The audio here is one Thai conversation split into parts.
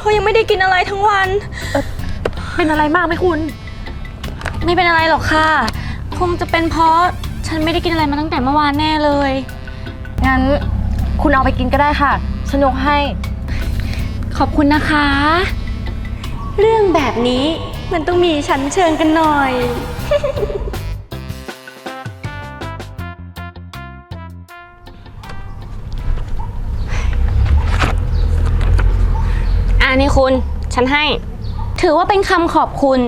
พราะยังไม่ได้กินอะไรทั้งวัน เป็นอะไรมากไหมคุณ ไม่เป็นอะไรหรอกค่ะ คงจะเป็นเพราะฉันไม่ได้กินอะไรมาตั้งแต่เมื่อวานแน่เลย งั้นคุณเอาไปกินก็ได้ค่ะฉันยกให้ ขอบคุณนะคะ เรื่องแบบนี้มันต้องมีชั้นเชิงกันหน่อย นนี้คุณ ฉันให้ ถือว่าเป็นคำขอบคุณ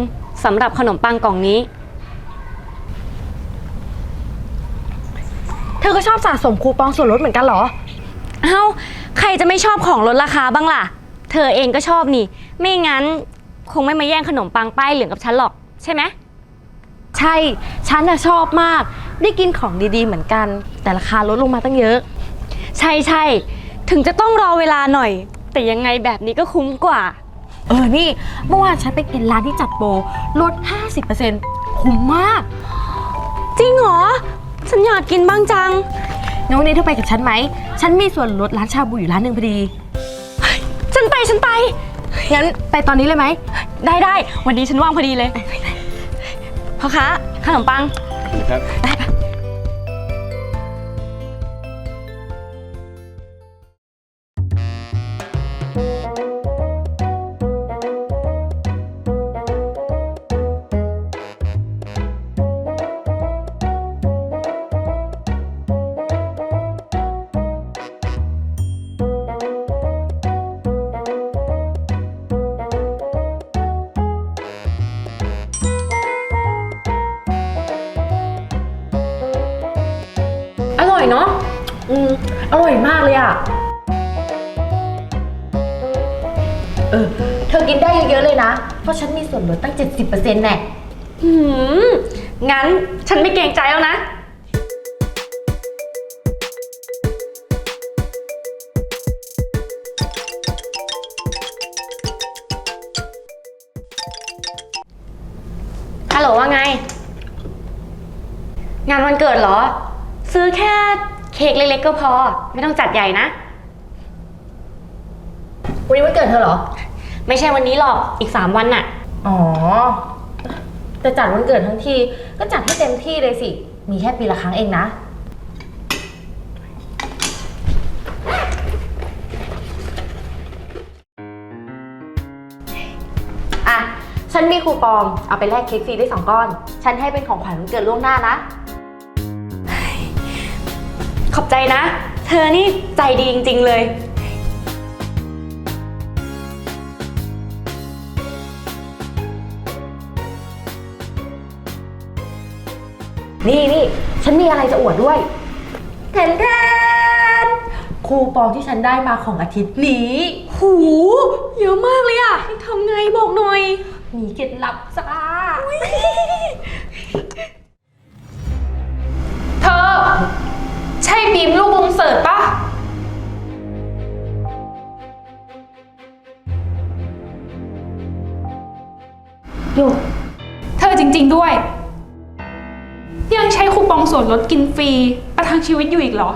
สำหรับขนมปังกล่องนี้ เธอก็ชอบสะสมคูปองส่วนลดเหมือนกันเหรอ เอ้า ใครจะไม่ชอบของลดราคาบ้างล่ะ เธอเองก็ชอบนี่ ไม่งั้นคงไม่มาแย่งขนมปังป้ายเหลืองกับฉันหรอก ใช่ไหม ใช่ ฉันน่ะชอบมาก ได้กินของดีๆเหมือนกัน แต่ราคาลดลงมาตั้งเยอะ ใช่ใช่ ถึงจะต้องรอเวลาหน่อย แต่ยังไงแบบนี้ก็คุ้มกว่า เออ นี่ เมื่อวานฉันไปกินร้านที่จัดโปรลด 50%คุ้มมาก จริงเหรอ ฉันอยากกินบ้างจังงั้นวันนี้เธอไปกับฉันไหม ฉันมีส่วนลดร้านชาบูอยู่ร้านหนึ่งพอดี ฉันไปฉันไป งั้นไปตอนนี้เลยไหม ได้ได้วันนี้ฉันว่างพอดีเลยพ่อค้าขนมปังครับอ อืมอร่อยมากเลยอะ เออ เธอกินได้เยอะๆเลยนะ เพราะฉันมีส่วนลดตั้ง 70%แน่หืม งั้นฉันไม่เกรงใจแล้วนะ ฮัลโหลว่าไง งานวันเกิดเหรอ ซื้อแค่ เค้กเล็กๆก็พอ ไม่ต้องจัดใหญ่นะ วันนี้วันเกิดเธอเหรอ ไม่ใช่วันนี้หรอกอีก3วันน่ะ อ๋อ แต่จัดวันเกิดทั้งที ก็จัดให้เต็มที่เลยสิ มีแค่ปีละครั้งเองนะ อะ ฉันมีคูปอง เอาไปแลกเค้กฟรีได้สองก้อน ฉันให้เป็นของขวัญวันเกิดล่วงหน้านะ ขอบใจนะ เธอนี่ใจดีจริง ๆ เลย นี่นี่ฉันมีอะไรจะอวดด้วยแทนแทนคูปองที่ฉันได้มาของอาทิตย์นี้ หูเยอะมากเลยอะทำไงบอกหน่อย มีเคล็ดลับจ้า เธอ ใช่บีมลูกวงเสิร์ตปะโยกเธอจริง ๆด้วย ยังใช้คูปองส่วนลดกินฟรี ประทังชีวิตอยู่อีกเหรอ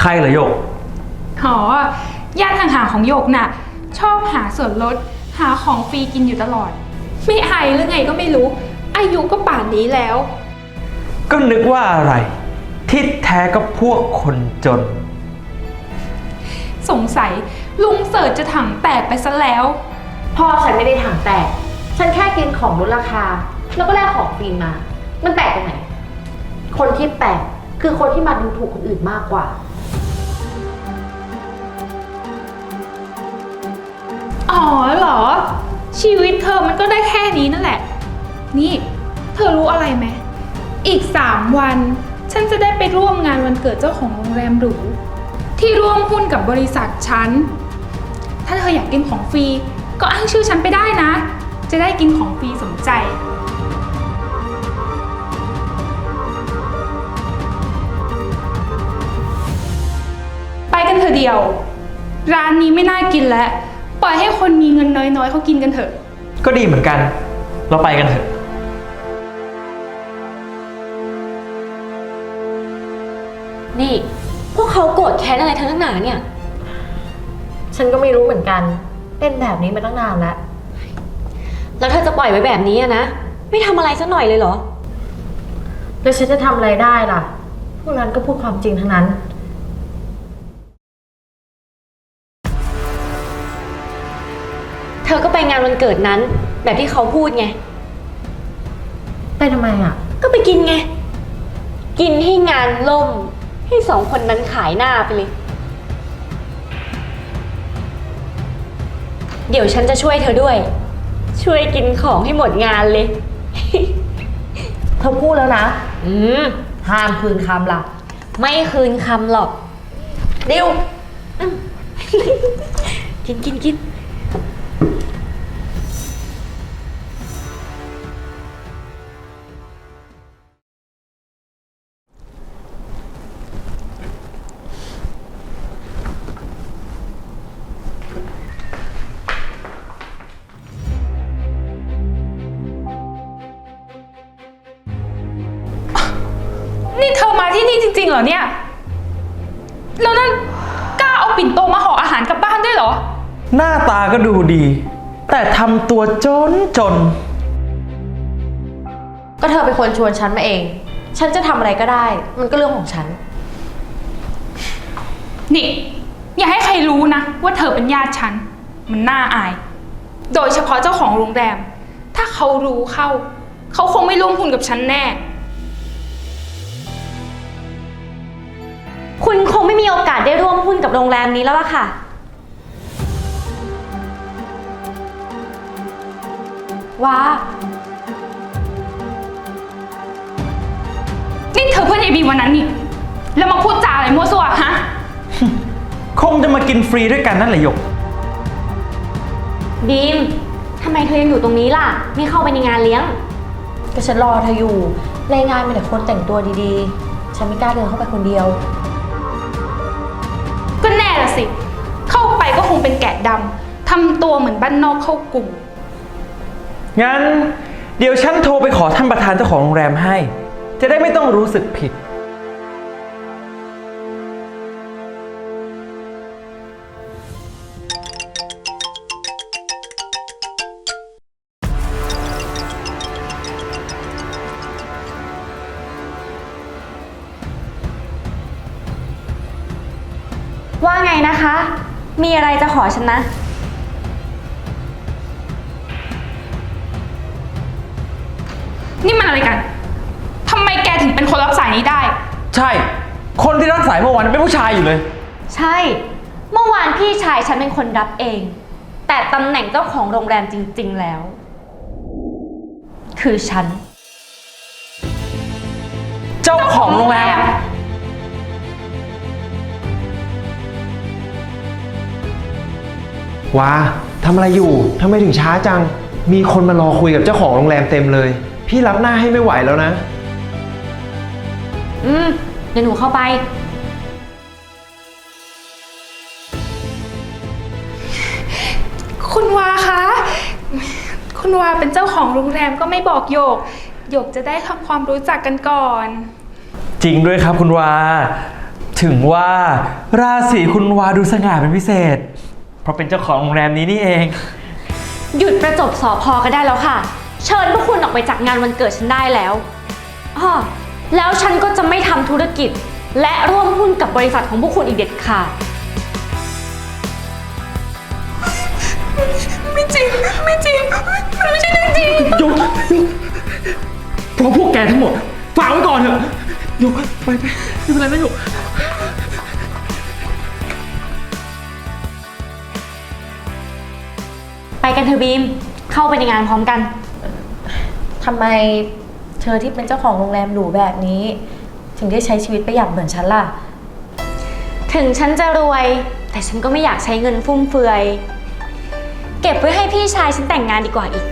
ใครเหรอโยก หอญาติห่างๆของโยกน่ะ ชอบหาส่วนลด หาของฟรีกินอยู่ตลอด ไม่อายหรือไงก็ไม่รู้ อายุก็ป่านนี้แล้ว ก็นึกว่าอะไร ที่แท้ก็พวกคนจน สงสัยลุงเสิร์ชจะถังแตกไปซะแล้ว พ่อฉันไม่ได้ถังแตก ฉันแค่กินของลดราคา แล้วก็แลกของฟรีมา มันแปลกตรงไหน คนที่แปลกคือคนที่มาดูถูกคนอื่นมากกว่า อ๋อเหรอ ชีวิตเธอมันก็ได้แค่นี้นั่นแหละ นี่ เธอรู้อะไรไหม อีกสามวัน ฉันจะได้ไปร่วมงานวันเกิดเจ้าของโรงแรมหรู ที่ร่วมหุ้นกับบริษัทฉัน ถ้าเธออยากกินของฟรี ก็อ้างชื่อฉันไปได้นะ จะได้กินของฟรีสมใจ ไปกันเถอะเดียว ร้านนี้ไม่น่ากินแล้ว ปล่อยให้คนมีเงินน้อยๆเขากินกันเถอะ ก็ดีเหมือนกัน เราไปกันเถอะ นี่ พวกเขาโกรธแค้นอะไรทั้งนั้นหนาเนี่ย ฉันก็ไม่รู้เหมือนกัน เป็นแบบนี้มาตั้งนานแล้ว แล้วเธอจะปล่อยไว้แบบนี้อะนะ ไม่ทำอะไรสักหน่อยเลยเหรอ แล้วฉันจะทำอะไรได้ล่ะ พวกนั้นก็พูดความจริงทั้งนั้น เธอก็ไปงานวันเกิดนั้น แบบที่เขาพูดไง ไปทำไมอะ ก็ไปกินไง กินให้งานล่ม ให้สองคนนั้นขายหน้าไปเลย เดี๋ยวฉันจะช่วยเธอด้วย ช่วยกินของให้หมดงานเลย เธอพูดแล้วนะ อืม ห้ามคืนคำล่ะไม่คืนคำหรอก ดิว กินกินกินนี่ เหรอเนี่ย แล้วนั่นกล้าเอาปิ่นโตมาห่ออาหารกลับบ้านด้วยเหรอ หน้าตาก็ดูดี แต่ทำตัวจนจน ก็เธอเป็นคนชวนฉันมาเอง ฉันจะทำอะไรก็ได้ มันก็เรื่องของฉัน นี่ อย่าให้ใครรู้นะ ว่าเธอเป็นญาติฉัน มันน่าอาย โดยเฉพาะเจ้าของโรงแรม ถ้าเขารู้เข้า เขาคงไม่ร่วมหุ้นกับฉันแน่ คุณคงไม่มีโอกาสได้ร่วมหุ้นกับโรงแรมนี้แล้วล่ะค่ะ ว้า นี่เธอเพื่อนยายบีวันนั้นนี่ แล้วมาพูดจาอะไรมั่วซั่วฮะ คงจะมากินฟรีด้วยกันนั่นแหละหยก บีม ทำไมเธอยังอยู่ตรงนี้ล่ะ ไม่เข้าไปในงานเลี้ยง ก็ฉันรอเธออยู่รายงานมีแต่คนแต่งตัวดีๆ ฉันไม่กล้าเดินเข้าไปคนเดียว ดำทำตัวเหมือนบ้านนอกเข้ากลุ่ม งั้น เดี๋ยวฉันโทรไปขอท่านประธานเจ้าของโรงแรมให้ จะได้ไม่ต้องรู้สึกผิด อะไรจะขอฉันนะ นี่มันอะไรกัน ทำไมแกถึงเป็นคนรับสายนี้ได้ ใช่ คนที่รับสายเมื่อวานเป็นผู้ชายอยู่เลย ใช่ เมื่อวานพี่ชายฉันเป็นคนรับเอง แต่ตำแหน่งเจ้าของโรงแรมจริง ๆ แล้ว คือฉัน เจ้าของโรงแรม ว้าทำอะไรอยู่ทำไมถึงช้าจัง มีคนมารอคุยกับเจ้าของโรงแรมเต็มเลย พี่รับหน้าให้ไม่ไหวแล้วนะ อืม เดี๋ยวหนูเข้าไป คุณวาคะ คุณวาเป็นเจ้าของโรงแรมก็ไม่บอกโยก โยกจะได้ทำความรู้จักกันก่อน จริงด้วยครับคุณวา ถึงว่าราศีคุณวาดูสง่าเป็นพิเศษ เพราะเป็นเจ้าของโรงแรมนี้นี่เอง หยุดประจบสอพอกันได้แล้วค่ะ เชิญพวกคุณออกไปจากงานวันเกิดฉันได้แล้วอ้อแล้วฉันก็จะไม่ทำธุรกิจ และร่วมหุ้นกับบริษัทของพวกคุณอีกเด็ดขาด ไม่จริง ไม่จริง มันไม่ใช่เรื่องจริง ยกยกเพราะพวกแกทั้งหมดฝากไว้ก่อนเถอะยกไปไปไม่เป็นไรนะยก ไปกันเถอะบีม เข้าไปในงานพร้อมกัน ทำไมเธอที่เป็นเจ้าของโรงแรมหรูแบบนี้ ถึงได้ใช้ชีวิตประหยัดเหมือนฉันล่ะ ถึงฉันจะรวย แต่ฉันก็ไม่อยากใช้เงินฟุ่มเฟือย เก็บไว้ให้พี่ชายฉันแต่งงานดีกว่าอีก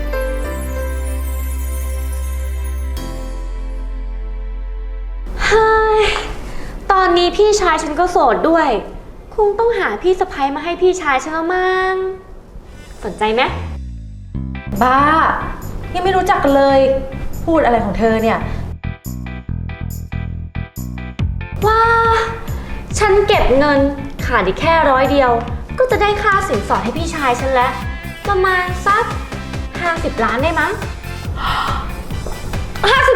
เฮ้ย ตอนนี้พี่ชายฉันก็โสดด้วย คงต้องหาพี่สะพ้ยมาให้พี่ชายฉันแล้วมั้ง สนใจไหมบ้า ยังไม่รู้จักกันเลย พูดอะไรของเธอเนี่ย ว้า ฉันเก็บเงินขาดอีกแค่ร้อยเดียว ก็จะได้ค่าสินสอดให้พี่ชายฉันแล้ว ประมาณสัก 50 ล้านได้มั้ง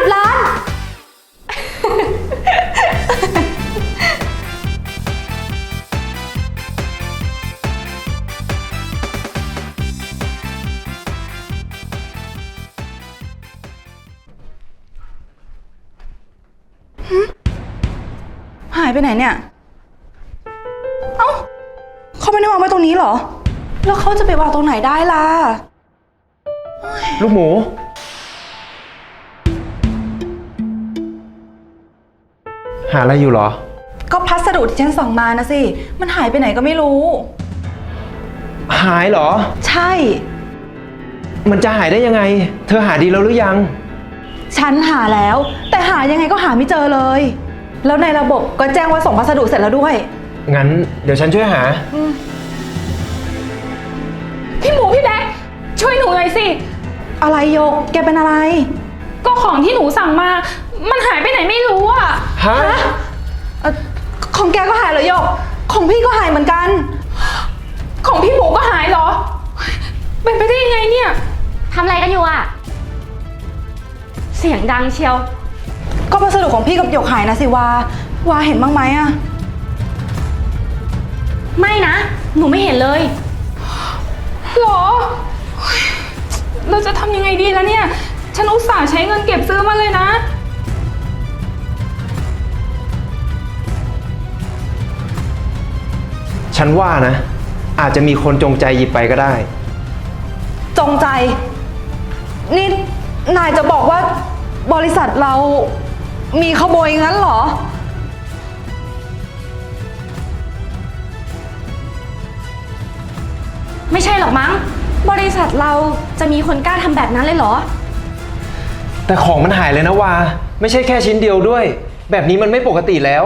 50 ล้าน ไปไหนเนี่ย เอ้าเขาไม่ได้วางไว้ตรงนี้เหรอ แล้วเขาจะไปวางตรงไหนได้ล่ะ ลูกหมู หาอะไรอยู่เหรอ ก็พัสดุที่ฉันสั่งมานะสิ มันหายไปไหนก็ไม่รู้ หายเหรอ ใช่ มันจะหายได้ยังไง เธอหาดีแล้วหรือยัง ฉันหาแล้ว แต่หายังไงก็หาไม่เจอเลย แล้วในระบบก็แจ้งว่าส่งพัสดุเสร็จแล้วด้วย งั้นเดี๋ยวฉันช่วยหา พี่หมูพี่แบ๊กช่วยหนูหน่อยสิ อะไรโยก แกเป็นอะไร ก็ของที่หนูสั่งมา มันหายไปไหนไม่รู้อะฮะ เอ่อของแกก็หายเหรอโยก ของพี่ก็หายเหมือนกัน ของพี่หมูก็หายเหรอ เป็นไปได้ยังไงเนี่ย ทำอะไรกันอยู่อะเสียงดังเชียว ก็พัสดุของพี่กับโยกหายนะสิวาวาเห็นบ้างไหมอะไม่นะ หนูไม่เห็นเลย หรอเราจะทำยังไงดีแล้วเนี่ย ฉันอุตส่าห์ใช้เงินเก็บซื้อมาเลยนะ ฉันว่านะ อาจจะมีคนจงใจหยิบไปก็ได้ จงใจ นี่นายจะบอกว่าบริษัทเรา มีขโมยงั้นเหรอ ไม่ใช่หรอกมั้ง บริษัทเราจะมีคนกล้าทำแบบนั้นเลยเหรอ แต่ของมันหายเลยนะวา ไม่ใช่แค่ชิ้นเดียวด้วย แบบนี้มันไม่ปกติแล้ว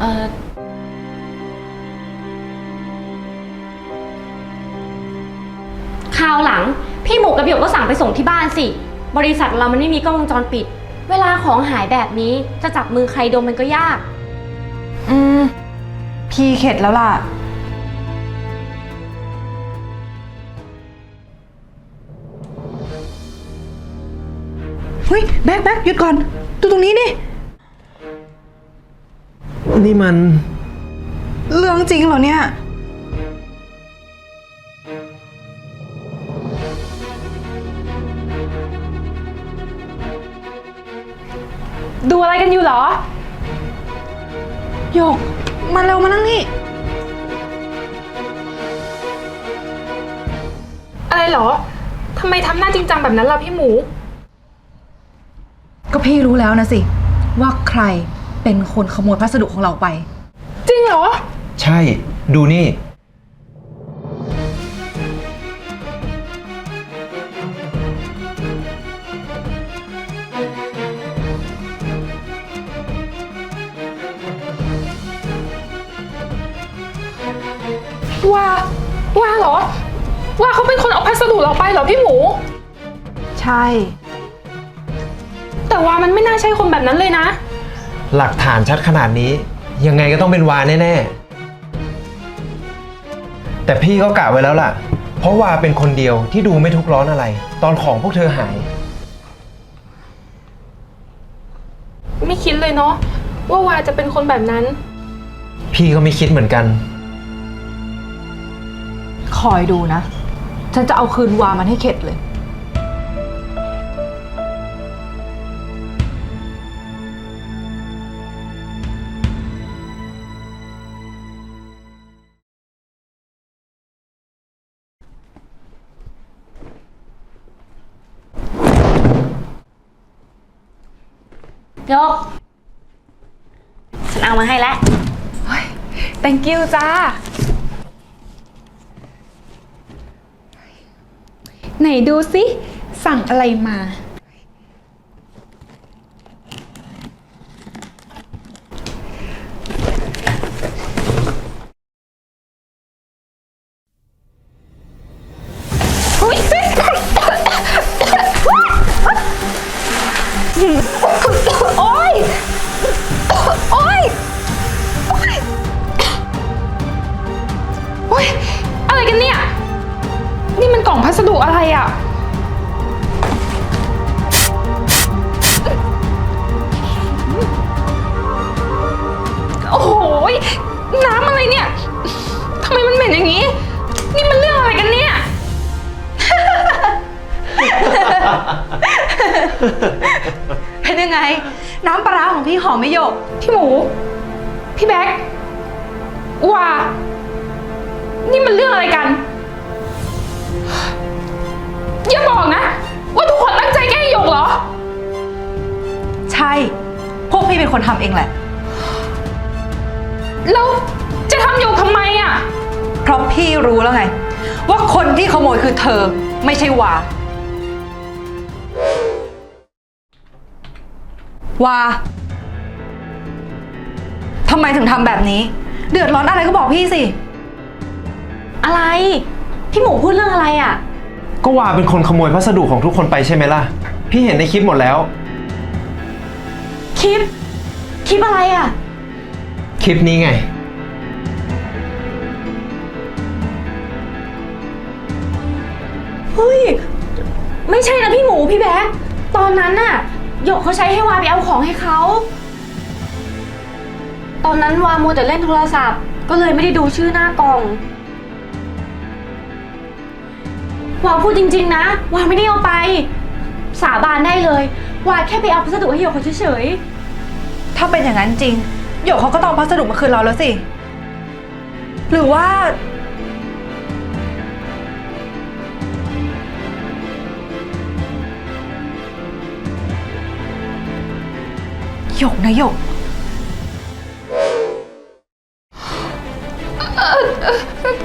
เออคราวหลัง พี่หมูกับหยกก็สั่งไปส่งที่บ้านสิ บริษัทเรามันไม่มีกล้องวงจรปิด เวลาของหายแบบนี้จะจับมือใครดมมันก็ยาก อืม พี่เข็ดแล้วล่ะ เฮ้ย แบ๊กแบ๊กหยุดก่อน ดูตรงนี้ดินี่มัน เรื่องจริงเหรอเนี่ย ดูอะไรกันอยู่เหรอโยก มาเร็วมานั่งนี่ อะไรเหรอ ทำไมทำหน้าจริงจังแบบนั้นล่ะพี่หมู ก็พี่รู้แล้วนะสิ ว่าใครเป็นคนขโมยพัสดุของเราไป จริงเหรอ ใช่ ดูนี่ เขาเป็นคนเอาพัสดุเราไปเหรอพี่หมู ใช่ แต่ว่ามันไม่น่าใช่คนแบบนั้นเลยนะ หลักฐานชัดขนาดนี้ ยังไงก็ต้องเป็นวาแน่ๆ แต่พี่ก็กะไว้แล้วล่ะ เพราะวาเป็นคนเดียวที่ดูไม่ทุกข์ร้อนอะไร ตอนของพวกเธอหาย ไม่คิดเลยเนาะว่าวาจะเป็นคนแบบนั้น พี่ก็ไม่คิดเหมือนกัน คอยดูนะ ฉันจะเอาคืนวามันให้เข็ดเลย ยก ฉันเอามาให้แล้ว thank you จ้า ไหนดูสิสั่งอะไรมา นยังไงน้ำปลาร้าของพี่หอมไหม่หยก พี่หมู พี่แบ๊กว่า นี่มันเรื่องอะไรกัน อย่าบอกนะ ว่าทุกคนตั้งใจแกล้งหยกเหรอ ใช่ พวกพี่เป็นคนทำเองแหละ แล้วจะทำหยกทำไมอะ เพราะพี่รู้แล้วไง ว่าคนที่ขโมยคือเธอไม่ใช่วา วาทำไมถึงทำแบบนี้ เดือดร้อนอะไรก็บอกพี่สิ อะไร พี่หมูพูดเรื่องอะไรอะ ก็ว่าเป็นคนขโมยพัสดุของทุกคนไปใช่ไหมล่ะ พี่เห็นในคลิปหมดแล้ว คลิป คลิปอะไรอะ คลิปนี้ไง เฮ้ย ไม่ใช่นะพี่หมูพี่แบ๊กตอนนั้นน่ะ หยกเขาใช้ให้วาไปเอาของให้เขา ตอนนั้นวามัวแต่เล่นโทรศัพท์ ก็เลยไม่ได้ดูชื่อหน้ากล่อง วาพูดจริง ๆ นะ วาไม่ได้เอาไป สาบานได้เลย วาแค่ไปเอาพัสดุให้หยกเขาเฉยถ้าเป็นอย่างนั้นจริง หยกเขาก็ต้องเอาพัสดุมาคืนเราแล้วสิ หรือว่า หยกนะหยก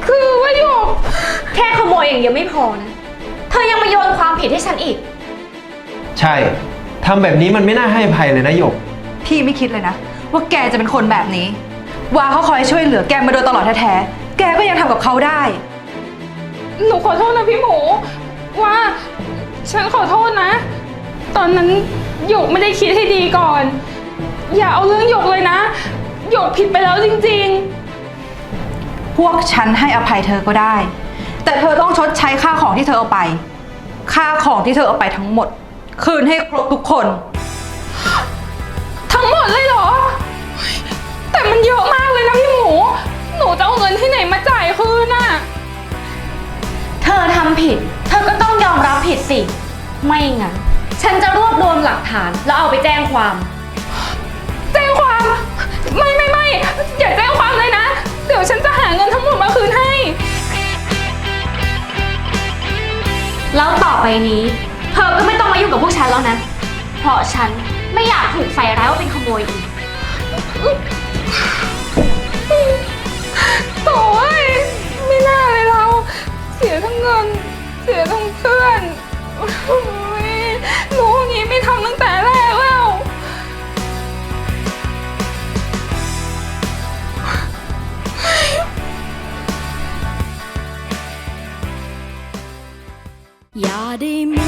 คือว่าหยกๆแค่ขโมยอย่างเดียวไม่พอนะ เธอยังมาโยนความผิดให้ฉันอีก ใช่ ทำแบบนี้มันไม่น่าให้อภัยเลยนะหยก พี่ไม่คิดเลยนะ ว่าแกจะเป็นคนแบบนี้ วาเขาคอยช่วยเหลือแกมาโดยตลอดแท้ๆ แกก็ยังทำกับเขาได้ หนูขอโทษนะพี่หมู ว่าฉันขอโทษนะ ตอนนั้นหยกไม่ได้คิดให้ดีก่อน อย่าเอาเรื่องหยกเลยนะ หยกผิดไปแล้วจริงพวกฉันให้อภัยเธอก็ได้ แต่เธอต้องชดใช้ค่าของที่เธอเอาไป ค่าของที่เธอเอาไปทั้งหมด คืนให้ครบทุกคน ๆ ทั้งหมดเลยเหรอ แต่มันเยอะมากเลยนะพี่หมู หนูจะเอาเงินที่ไหนมาจ่ายคืนน่ะ เธอทำผิด เธอก็ต้องยอมรับผิดสิ ไม่งั้น ฉันจะรวบรวมหลักฐานแล้วเอาไปแจ้งความแจ้งความ ไม่ไม่ไม่อย่าแจ้งความเลยนะ เดี๋ยวฉันจะหาเงินทั้งหมดมาคืนให้ แล้วต่อไปนี้ เธอก็ไม่ต้องมายุ่งกับพวกฉันแล้วนะ เพราะฉันไม่อยากถูกใส่ร้ายว่าเป็นขโมยอีกโถ่เอ้ยไม่น่าเลยเรา เสียทั้งเงิน เสียทั้งเพื่อนโอ้ยรู้อย่างนี้ไม่ทำตั้งแต่แรก body